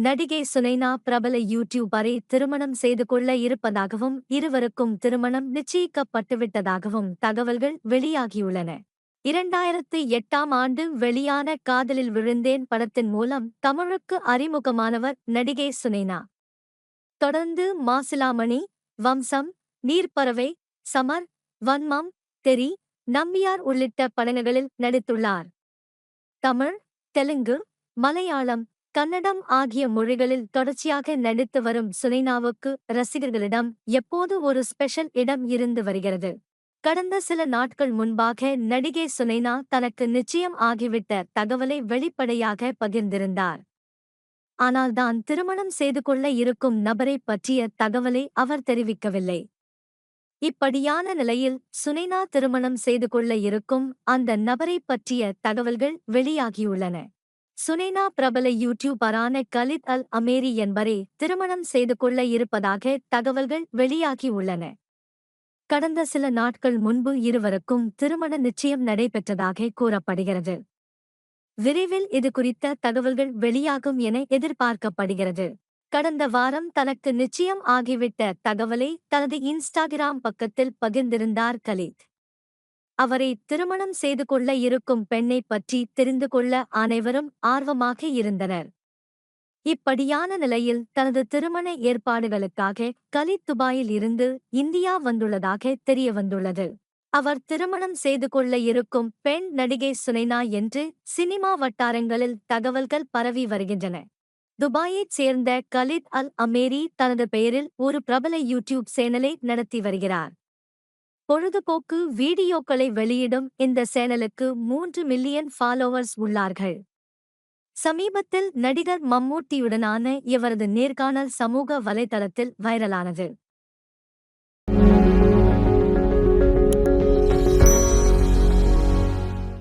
நடிகை சுனைனா பிரபல யூடியூபரை திருமணம் செய்து கொள்ள இருப்பதாகவும் இருவருக்கும் திருமணம் நிச்சயிக்கப்பட்டுவிட்டதாகவும் தகவல்கள் வெளியாகியுள்ளன. இரண்டாயிரத்து எட்டாம் ஆண்டு வெளியான காதலில் விழுந்தேன் படத்தின் மூலம் தமிழுக்கு அறிமுகமானவர் நடிகை சுனைனா. தொடர்ந்து மாசிலாமணி வம்சம் நீர்ப்பறவை சமர் வன்மம் தெரி நம்பியார் உள்ளிட்ட படங்களில் நடித்துள்ளார். தமிழ் தெலுங்கு மலையாளம் கன்னடம் ஆகிய மொழிகளில் தொடர்ச்சியாக நடித்து வரும் சுனைனாவுக்கு ரசிகர்களிடம் எப்போது ஒரு ஸ்பெஷல் இடம் இருந்து வருகிறது? கடந்த சில நாட்கள் முன்பாக நடிகை சுனைனா தனக்கு நிச்சயம் ஆகிவிட்ட தகவலை வெளிப்படையாக பகிர்ந்திருந்தார். ஆனால் தான் திருமணம் செய்து கொள்ள இருக்கும் நபரை பற்றிய தகவலை அவர் தெரிவிக்கவில்லை. இப்படியான நிலையில் சுனைனா திருமணம் செய்து கொள்ள இருக்கும் அந்த நபரை பற்றிய தகவல்கள் வெளியாகியுள்ளன. சுனைனா பிரபல யூடியூபரான கலித் அல் அமேரி என்பரே திருமணம் செய்து கொள்ள இருப்பதாக தகவல்கள் வெளியாகியுள்ளன கடந்த சில நாட்கள் முன்பு இருவருக்கும் திருமண நிச்சயம் நடைபெற்றதாக கூறப்படுகிறது. விரைவில் இது குறித்த தகவல்கள் வெளியாகும் என எதிர்பார்க்கப்படுகிறது. கடந்த வாரம் தனக்கு நிச்சயம் ஆகிவிட்ட தகவலை தனது இன்ஸ்டாகிராம் பக்கத்தில் பகிர்ந்திருந்தார் கலீத். அவரை திருமணம் செய்து கொள்ள இருக்கும் பெண்ணை பற்றி தெரிந்து கொள்ள அனைவரும் ஆர்வமாக இருந்தனர். இப்படியான நிலையில் தனது திருமண ஏற்பாடுகளுக்காக கலி துபாயில் இருந்து இந்தியா வந்துள்ளதாக தெரிய வந்துள்ளது அவர் திருமணம் செய்து கொள்ள இருக்கும் பெண் நடிகை சுனைனா என்று சினிமா வட்டாரங்களில் தகவல்கள் பரவி வருகின்றன. துபாயைச் சேர்ந்த கலித் அல் அமேரி தனது பெயரில் ஒரு பிரபல யூடியூப் சேனலை நடத்தி வருகிறார். பொழுதுபோக்கு வீடியோக்களை வெளியிடும் இந்த சேனலுக்கு மூன்று மில்லியன் ஃபாலோவர்ஸ் உள்ளார்கள். சமீபத்தில் நடிகர் மம்மூட்டியுடனான இவரது நேர்காணல் சமூக வலைதளத்தில் வைரலானது.